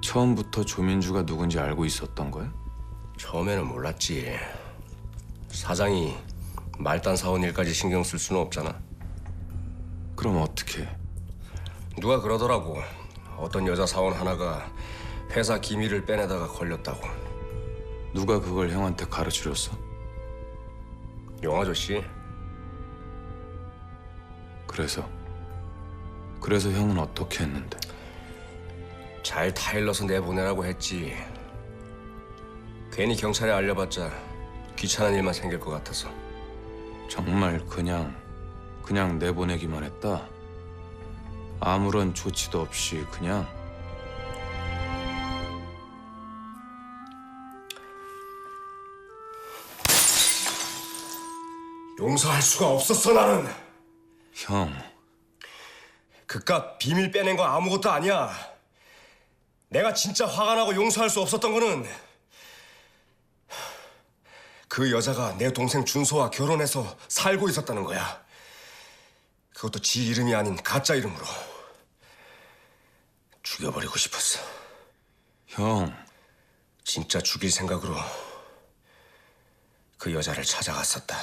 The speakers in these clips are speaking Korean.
처음부터 조민주가 누군지 알고 있었던 거야? 처음에는 몰랐지. 사장이 말단 사원 일까지 신경 쓸 수는 없잖아. 그럼 어떻게? 누가 그러더라고. 어떤 여자 사원 하나가 회사 기밀을 빼내다가 걸렸다고. 누가 그걸 형한테 가르쳐줬어? 용 아저씨 그래서 그래서 형은 어떻게 했는데? 잘 타일러서 내보내라고 했지. 괜히 경찰에 알려봤자 귀찮은 일만 생길 것 같아서. 정말 그냥 그냥 내보내기만 했다. 아무런 조치도 없이 그냥 용서할 수가 없었어 나는. 형 그깟 비밀 빼낸 거 아무것도 아니야. 내가 진짜 화가 나고 용서할 수 없었던 거는 그 여자가 내 동생 준서와 결혼해서 살고 있었다는 거야. 그것도 지 이름이 아닌 가짜 이름으로. 죽여버리고 싶었어. 형, 진짜 죽일 생각으로 그 여자를 찾아갔었다.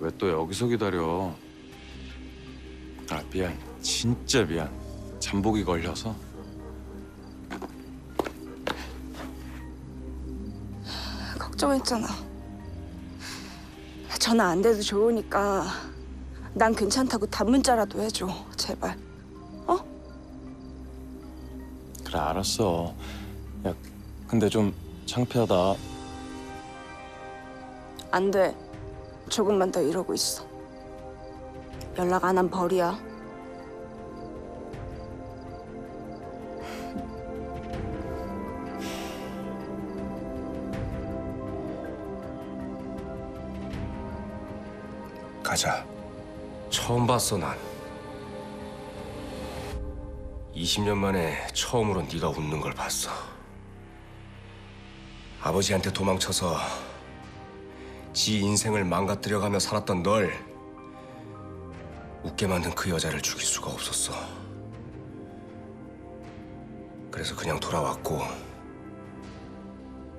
왜 또 여기서 기다려? 아 미안, 진짜 미안. 잠복이 걸려서. 걱정했잖아. 전화 안 돼도 좋으니까 난 괜찮다고 단문자라도 해줘. 제발. 어? 그래 알았어. 야, 근데 좀 창피하다. 안 돼. 조금만 더 이러고 있어. 연락 안 한 벌이야. 가자. 처음 봤어 난. 20년 만에 처음으로 네가 웃는 걸 봤어. 아버지한테 도망쳐서 지 인생을 망가뜨려가며 살았던 널 웃게 만든 그 여자를 죽일 수가 없었어. 그래서 그냥 돌아왔고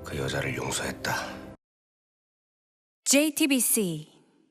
그 여자를 용서했다. JTBC